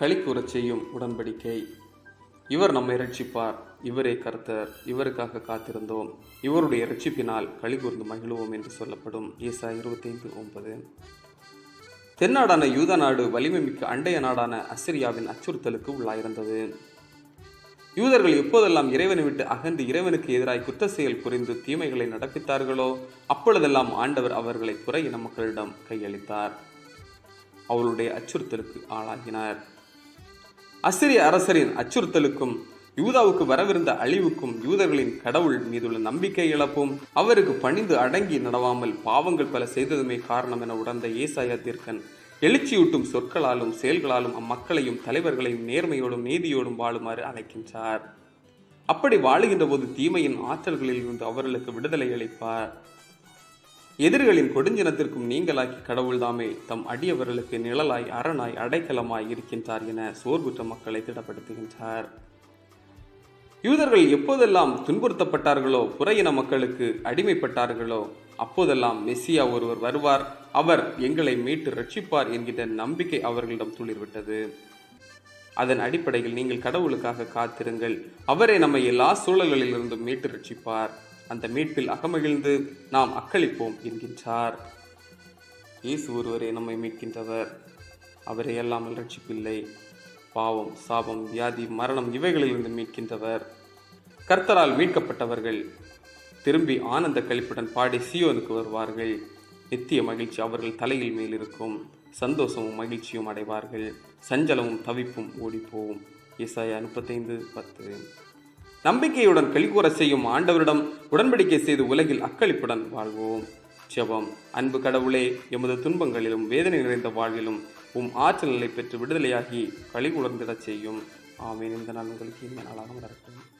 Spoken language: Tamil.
களி செய்யும் உடன்படிக்கை. இவர் நம்மை ரட்சிப்பார் இவரே கர்த்தர். இவருக்காக காத்திருந்தோம். இவருடைய ரட்சிப்பினால் களி கூர்ந்து மகிழுவோம் என்று சொல்லப்படும் ஏசா இருபத்தைந்து ஒன்பது. தென்னாடான யூத நாடு வலிமை மிக்க அண்டைய நாடான அசிரியாவின் அச்சுறுத்தலுக்கு உள்ளாயிருந்தது. யூதர்கள் எப்போதெல்லாம் இறைவனை விட்டு அகன்று இறைவனுக்கு எதிராய் குற்ற செயல் புரிந்து தீமைகளை நடப்பித்தார்களோ அப்பொழுதெல்லாம் ஆண்டவர் அவர்களை புற இன மக்களிடம் கையளித்தார். அவருடைய அச்சுறுத்தலுக்கு ஆளாகினார். அசிரிய அரசரின் அச்சுறுத்தலுக்கும் யூதாவுக்கு வரவிருந்த அழிவுக்கும் யூதர்களின் கடவுள் மீதுள்ள நம்பிக்கை இழப்பும் அவருக்கு பணிந்து அடங்கி நடவாமல் பாவங்கள் பல செய்ததுமே காரணம் என உணர்ந்த ஏசாயா தீர்க்கன் எழுச்சியூட்டும் சொற்களாலும் செயல்களாலும் அம்மக்களையும் தலைவர்களையும் நேர்மையோடும் நீதியோடும் வாழுமாறு அழைக்கின்றார். அப்படி வாழுகின்ற போது தீமையின் ஆற்றல்களில் இருந்து அவர்களுக்கு விடுதலை அளிப்பார். எதிரிகளின் கொடுஞ்சினத்திற்கும் நீங்களாக்கி கடவுள்தாமே. தம் அடியவர்களுக்கு நிழலாய் அரணாய் அடைக்கலமாய் இருக்கின்றார் என சோர்வுற்ற மக்களை திடப்படுத்துகின்றார். யூதர்கள் எப்போதெல்லாம் துன்புறுத்தப்பட்டார்களோ புறையின மக்களுக்கு அடிமைப்பட்டார்களோ அப்போதெல்லாம் மெஸ்ஸியா ஒருவர் வருவார். அவர் எங்களை மீட்டு ரட்சிப்பார் என்கிற நம்பிக்கை அவர்களிடம் துளிர்விட்டது. அதன் அடிப்படையில் நீங்கள் கடவுளுக்காக காத்திருங்கள். அவரே நம்மை எல்லா சூழல்களிலிருந்தும் மீட்டு ரட்சிப்பார். அந்த மீட்பில் அகமகிழ்ந்து நாம் அக்களிப்போம் என்கின்றார். இயேசு ஒருவரே நம்மை மீட்கின்றவர். அவரே அல்லாமல் ரட்சிப்பில்லை பாவம் சாபம் வியாதி மரணம் இவைகளிலிருந்து மீட்கின்றவர். கர்த்தரால் மீட்கப்பட்டவர்கள் திரும்பி ஆனந்த கழிப்புடன் பாடி சியோனுக்கு வருவார்கள். நித்திய மகிழ்ச்சி அவர்கள் தலையில் மேல் இருக்கும் சந்தோஷமும் மகிழ்ச்சியும் அடைவார்கள். சஞ்சலமும் தவிப்பும் ஓடிப்போவும் இசாயா முப்பத்தைந்து பத்து. நம்பிக்கையுடன் கலிகூற செய்யும் ஆண்டவரிடம் உடன்படிக்கை செய்து உலகில் அக்களிப்புடன் வாழ்வோம். ஜெபம் அன்பு கடவுளே எமது துன்பங்களிலும் வேதனை நிறைந்த வாழ்விலும் உம் ஆற்றல் நிலை பெற்று விடுதலையாகி களி உணர்ந்திடச் செய்யும். ஆமீன். இந்த நாள் உங்களுக்கு இந்த நாளாக நடக்கும்